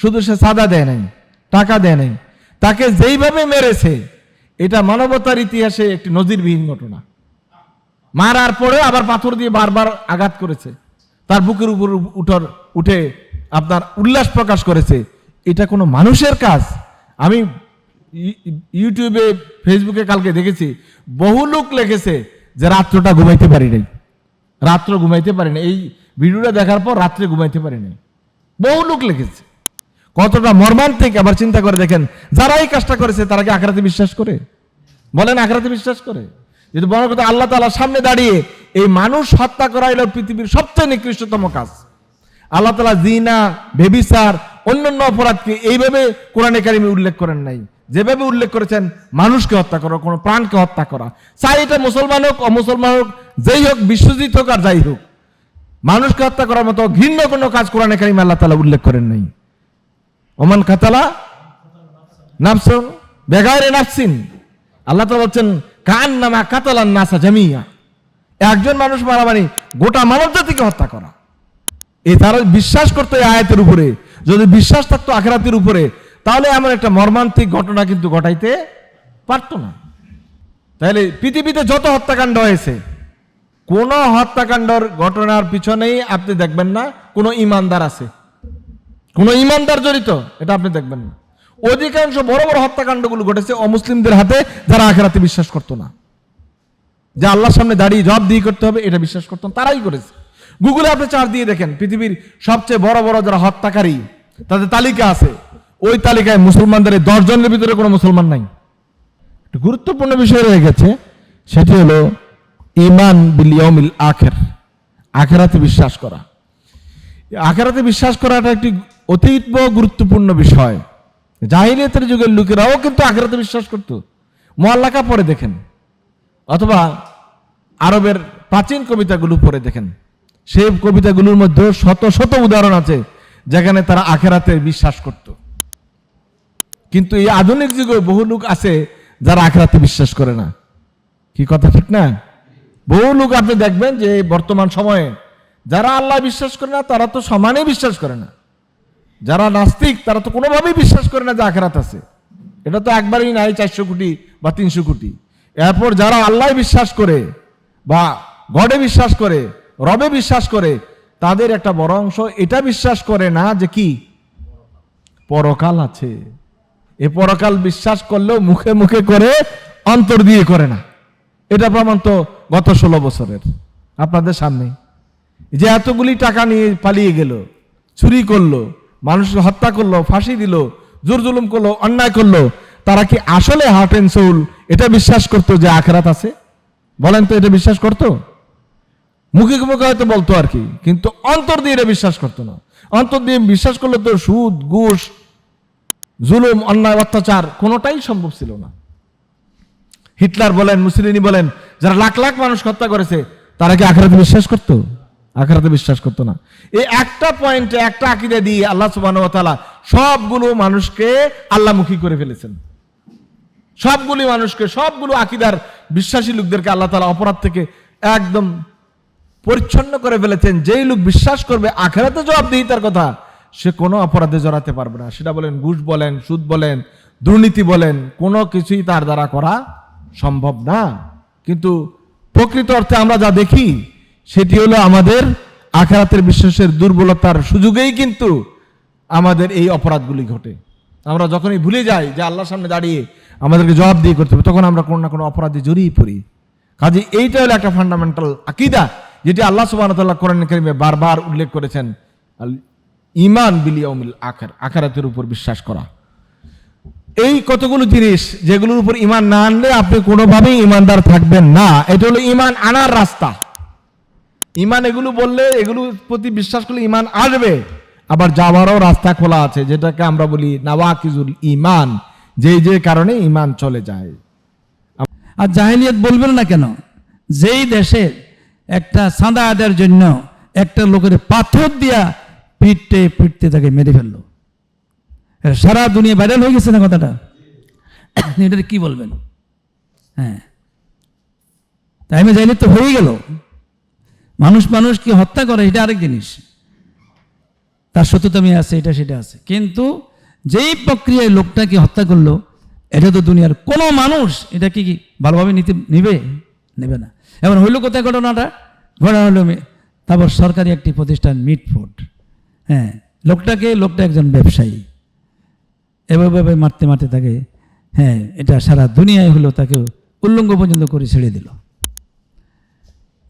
শুধু সে সাদা দেয় নাই, টাকা দেয় নাই। তাকে যেইভাবে মেরেছে, এটা মানবতার ইতিহাসে একটি নজিরবিহীন ঘটনা। মারার পরে আবার পাথর দিয়ে বারবার আঘাত করেছে। তার বুকের উপর উঠর, উঠে আপনার উল্লাস প্রকাশ করেছে। এটা কোনো মানুষের কাজ? আমি ইউটিউবে, ফেসবুকে কালকে দেখেছি, বহু লোক লিখেছে যে রাত্রটা ঘুমাইতে পারি নাই। রাত্র ঘুমাইতে পারি না এই ভিডিওটা দেখার পর রাত্রে ঘুমাইতে পারি নাই। বহু লোক লিখেছে। কতটা মর্মান্তিক, আবার চিন্তা করে দেখেন যারা এই কাজটা করেছে, তারা কি আখরাতে বিশ্বাস করে? বলেন, আখরাতে বিশ্বাস করে? যদি বড় কথা, আল্লাহ তাআলার সামনে দাঁড়িয়ে এই মানুষ হত্যা করা হলো পৃথিবীর সবচেয়ে নিকৃষ্টতম কাজ। আল্লাহ তালা জিনা বেবিসার অন্যান্য অপরাধকে এইভাবে কোরআনে কারিমে উল্লেখ করেন নাই। যেভাবে উল্লেখ করেছেন, মানুষকে হত্যা করা, কোনো প্রাণকে হত্যা করা। চাই এটা মুসলমান হোক, অমুসলমান হোক, যেই হোক, বিশ্বজিৎ হোক আর যাই হোক। মানুষকে হত্যা করার মতো ঘৃণ্য কোনো কাজ কোরআনে কারিমে আল্লাহ তালা উল্লেখ করেন নাই। ওমান খাতালা নাফসন বেগারে নাফসিন। আল্লাহ তালা বলছেন কান নামা কাতালান নাসা জামিয়া। একজন মানুষ মারা মানে গোটা মানব জাতিকে হত্যা করা। এই তারা বিশ্বাস করতো এই আয়াতের উপরে। যদি বিশ্বাস থাকতো আখেরাতের উপরে, তাহলে এমন একটা মর্মান্তিক ঘটনা কিন্তু ঘটাইতে পারতো না। তাহলে পৃথিবীতে যত হত্যাকাণ্ড হয়েছে, কোন হত্যাকাণ্ডর ঘটনার পিছনেই আপনি দেখবেন না, কোনো ইমানদার আছে। কোনো ইমানদার জড়িত, এটা আপনি দেখবেন না। অধিকাংশ বড় বড় হত্যাকাণ্ডগুলো ঘটেছে অমুসলিমদের হাতে, যারা আখেরাতে বিশ্বাস করতো না। যে আল্লাহর সামনে দাঁড়িয়ে জব দিয়ে করতে হবে, এটা বিশ্বাস করতেন তারাই করেছে। গুগলে আপনি চার দিয়ে দেখেন, পৃথিবীর সবচেয়ে বড় বড় যারা হত্যাকারী, তাদের তালিকা আছে। ওই তালিকায় মুসলমানদের দশ জনের ভিতরে কোনো মুসলমান নাই। গুরুত্বপূর্ণ বিষয় রয়ে গেছে, সেটি হলো ইমান বিল ইয়মিল আখের, আখেরাতে বিশ্বাস করা। আখেরাতে বিশ্বাস করাটা একটি অতীব গুরুত্বপূর্ণ বিষয়। জাহিলিয়াতের যুগের লোকেরাও কিন্তু আখেরাতে বিশ্বাস করতো। মোয়াল্লাকা পরে দেখেন, অথবা আরবের প্রাচীন কবিতাগুলো পড়ে দেখেন। সেই কবিতাগুলোর মধ্যে শত শত উদাহরণ আছে, যেখানে তারা আখেরাতে বিশ্বাস করত। কিন্তু এই আধুনিক যুগে বহু লোক আছে যারা আখেরাতে বিশ্বাস করে না। কি কথা ঠিক না? বহু লোক আপনি দেখবেন যে বর্তমান সময়ে যারা আল্লাহ বিশ্বাস করে না, তারা তো সমানে বিশ্বাস করে না। যারা নাস্তিক, তারা তো কোনোভাবেই বিশ্বাস করে না যে আখেরাত আছে। এটা তো একবারই নাই চারশো কোটি বা তিনশো কোটি। এরপর যারা আল্লাহ বিশ্বাস করে বা গডে বিশ্বাস করে, রবে বিশ্বাস করে, তাদের একটা বড় অংশ এটা বিশ্বাস করে না যে কি? পরকাল আছে। এ পরকাল বিশ্বাস করলেও মুখে মুখে করে অন্তর দিয়ে করে না। এটা প্রমাণ তো গত ষোলো বছরের। আপনাদের সামনে। যে এতগুলি টাকা নিয়ে পালিয়ে গেল, চুরি করল মানুষকে হত্যা করল, ফাঁসি দিল, জোর জুলুম করল, অন্যায় করল, তারা কি আসলে হার্ট অ্যান্ড সোল এটা বিশ্বাস করতো যে আখরাত আছে? বলেন তো এটা বিশ্বাস করতো? মুখে মুখে হয়তো বলতো আর কি, কিন্তু অন্তর দিয়ে এটা বিশ্বাস করতো না। অন্তর দিয়ে বিশ্বাস করলে তো সুদ, ঘুষ, জুলুম, অন্যায়, অত্যাচার কোনোটাই সম্ভব ছিল না। হিটলার বলেন, মুসলিনি বলেন, যারা লাখ লাখ মানুষ হত্যা করেছে, তারা কি আখেরাতে বিশ্বাস করতো? আখেরাতে বিশ্বাস করতো না। এই একটা পয়েন্টে একটা আকিদা দিয়ে আল্লাহ তাআলা সবগুলো মানুষকে আল্লাহমুখী করে ফেলেছেন। সবগুলি মানুষকে, সবগুলো আকিদার বিশ্বাসী লোকদেরকে আল্লাহ তালা অপরাধ থেকে একদম পরিচ্ছন্ন করে ফেলেছেন। যেই লোক বিশ্বাস করবে, আখেরাতে জবাবদিহিতার কথা, সে কোনো অপরাধে জড়াতে পারবে না। সেটা বলেন, ঘুষ বলেন, সুদ বলেন, দুর্নীতি বলেন, কোনো কিছুই তার দ্বারা করা সম্ভব না। কিন্তু প্রকৃত অর্থে আমরা যা দেখি সেটি হলো আমাদের আখেরাতের বিশ্বাসের দুর্বলতার সুযোগেই কিন্তু আমাদের এই অপরাধগুলি ঘটে। আমরা যখনই ভুলে যাই যে আল্লাহর সামনে দাঁড়িয়ে আমাদেরকে জবাব দিয়ে করতে হবে, তখন আমরা কোনো না কোনো অপরাধে জড়িয়ে পড়ি। কাজে এইটা হলো একটা ফান্ডামেন্টাল আকিদা, যেটি আল্লাহ সুবাহ কোরআন কারিমে বারবার উল্লেখ করেছেন ইমান বিলিয়মিল আখার, আখারাতের উপর বিশ্বাস করা। এই কতগুলো জিনিস যেগুলোর উপর ইমান না আনলে আপনি কোনোভাবেই ইমানদার থাকবেন না। এটা হলো ইমান আনার রাস্তা। ইমান এগুলো বললে, এগুলো প্রতি বিশ্বাস করলে ইমান আসবে। আবার যাওয়ারও রাস্তা খোলা আছে, যেটাকে আমরা বলি নাওয়াকিজুল ইমান যে যে কারণে ইমান চলে যায়। আর জাহিলিয়াত বলবেন না কেন? যেই দেশে একটা সাদা আদার জন্য একটা লোকের পাথর দিয়া পিটতে পিটতে তাকে মেরে ফেলল। সারা দুনিয়া ভাইরাল হয়ে গেছে না কথাটা? এটা কি বলবেন? হ্যাঁ। তাই আমি যাইলে তো হয়ে গেল। মানুষ মানুষকে হত্যা করে, এটা আরেক জিনিস। তার সত্যতামি আছে, এটা সেটা আছে। কিন্তু যেই প্রক্রিয়ায় লোকটাকে হত্যা করল, এটা তো দুনিয়ার কোনো মানুষ এটা কি ভালোভাবে নিতে নেবে? নেবে না। এবার হইল কোথায় ঘটনাটা? ঘটনা হলো তারপর সরকারি একটি প্রতিষ্ঠান মিট ফুড হ্যাঁ লোকটাকে, লোকটা একজন ব্যবসায়ী। এভাবে মারতে মারতে তাকে হ্যাঁ এটা সারা দুনিয়ায় হলো তাকে উল্লঙ্গ পর্যন্ত করে ছেড়ে দিল।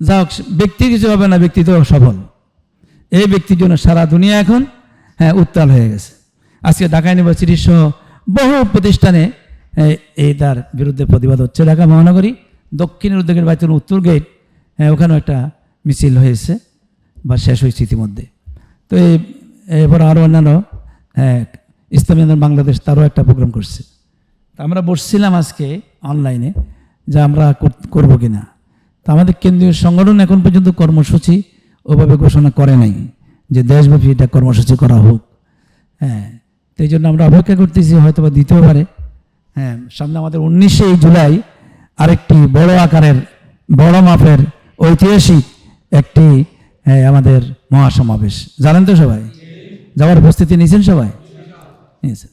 যা হোক ব্যক্তি কিছু হবে না, ব্যক্তি তো সফল। এই ব্যক্তির জন্য সারা দুনিয়া এখন হ্যাঁ উত্তাল হয়ে গেছে। আজকে ঢাকা ইউনিভার্সিটি সহ বহু প্রতিষ্ঠানে এই- তার বিরুদ্ধে প্রতিবাদ হচ্ছে ঢাকা মহানগরী। দক্ষিণের উদ্যোগের বাইতুল উত্তর গেট হ্যাঁ ওখানেও একটা মিছিল হয়েছে বা শেষ হয়েছে ইতিমধ্যে। তো এই এরপর আরও অন্যান্য হ্যাঁ ইসলামী আন্দোলন বাংলাদেশ তারও একটা প্রোগ্রাম করছে। আমরা বসছিলাম আজকে অনলাইনে, যে আমরা করব কি না তা আমাদের কেন্দ্রীয় সংগঠন এখন পর্যন্ত কর্মসূচি ওভাবে ঘোষণা করে নাই যে দেশব্যাপী এটা কর্মসূচি করা হোক। হ্যাঁ তো এই জন্য আমরা অপেক্ষা করতেছি হয়তো বা দিতেও পারে হ্যাঁ সামনে আমাদের উনিশে জুলাই আরেকটি বড় আকারের, বড় মাপের ঐতিহাসিক একটি আমাদের মহাসমাবেশ। জানেন তো সবাই? যাওয়ার উপস্থিতি নিয়েছেন সবাই? নিয়েছেন।